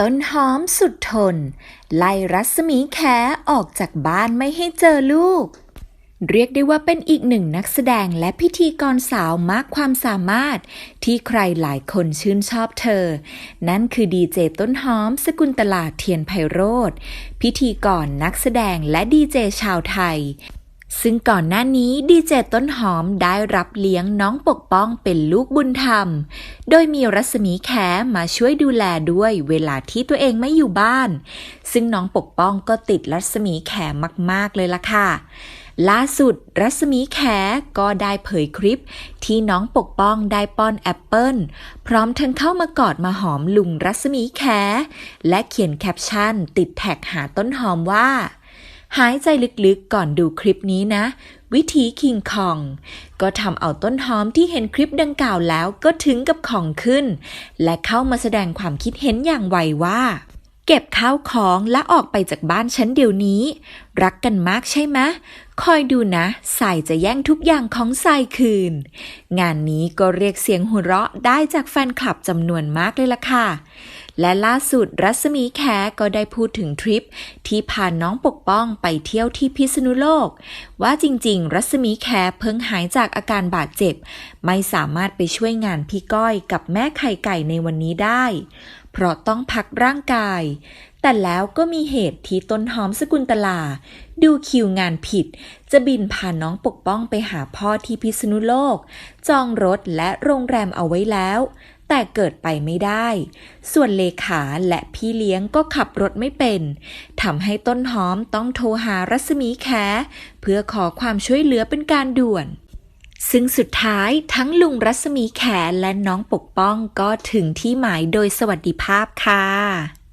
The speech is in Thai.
ต้นหอมสุดทน ไล่รัศมีแขออกจากบ้านไม่ให้เจอลูก เรียกได้ว่าเป็นอีกหนึ่งนักแสดงและพิธีกรสาวมากความสามารถ ที่ใครหลายคนชื่นชอบเธอ นั่นคือดีเจต้นหอมสกุลตลาดเทียนไพโรธพิธีกรนักแสดงและดีเจชาวไทยซึ่งก่อนหน้านี้ดีเจต้นหอมได้รับเลี้ยงน้องปกป้องเป็นลูกบุญธรรม โดยมีรัศมีแขมาช่วยดูแลด้วยเวลาที่ตัวเองไม่อยู่บ้าน ซึ่งน้องปกป้องก็ติดรัศมีแขมาก ๆ เลยล่ะค่ะล่าสุด รัศมีแขก็ได้เผยคลิป ที่น้องปกป้องได้ป้อนแอปเปิลพร้อมทั้งเข้ามากอดมาหอมลุงรัศมีแขและเขียนแคปชั่น ติดแท็กหาต้นหอมว่า หายใจลึกๆก่อนดูคลิปนี้นะ วิธีคิงคอง ก็ทำเอาต้นหอมที่เห็นคลิปดังกล่าวแล้วก็ถึงกับของขึ้น และเข้ามาแสดงความคิดเห็นอย่างไวว่า เก็บข้าวของและออกไปจากบ้านฉันเดี๋ยวนี้ รักกันมากใช่ไหมคอยดูนะสายจะแย่งทุกอย่างของสายคืน งานนี้ก็เรียกเสียงหัวเราะได้จากแฟนคลับจำนวนมากเลยล่ะค่ะ และล่าสุดรัศมีแขก็ได้พูดถึงทริป ที่พาน้องปกป้องไปเที่ยวที่พิษณุโลก ว่าจริง ๆ รัศมีแขเพิ่งหายจากอาการบาดเจ็บ ไม่สามารถไปช่วยงานพี่ก้อยกับแม่ไข่ไก่ในวันนี้ได้ เพราะต้องพักร่างกาย แต่แล้วก็มีเหตุที่ต้นหอมสกุลตลา ดูคิวงานผิด จะบินพาน้องปกป้องไปหาพ่อที่พิษณุโลก จองรถและโรงแรมเอาไว้แล้ว แต่เกิดไปไม่ได้ ส่วนเลขาและพี่เลี้ยงก็ขับรถไม่เป็นทำให้ต้นหอมต้องโทรหารัศมีแขเพื่อขอความช่วยเหลือเป็นการด่วน ซึ่งสุดท้ายทั้งลุงรัศมีแขและน้องปกป้องก็ถึงที่หมายโดยสวัสดิภาพค่ะ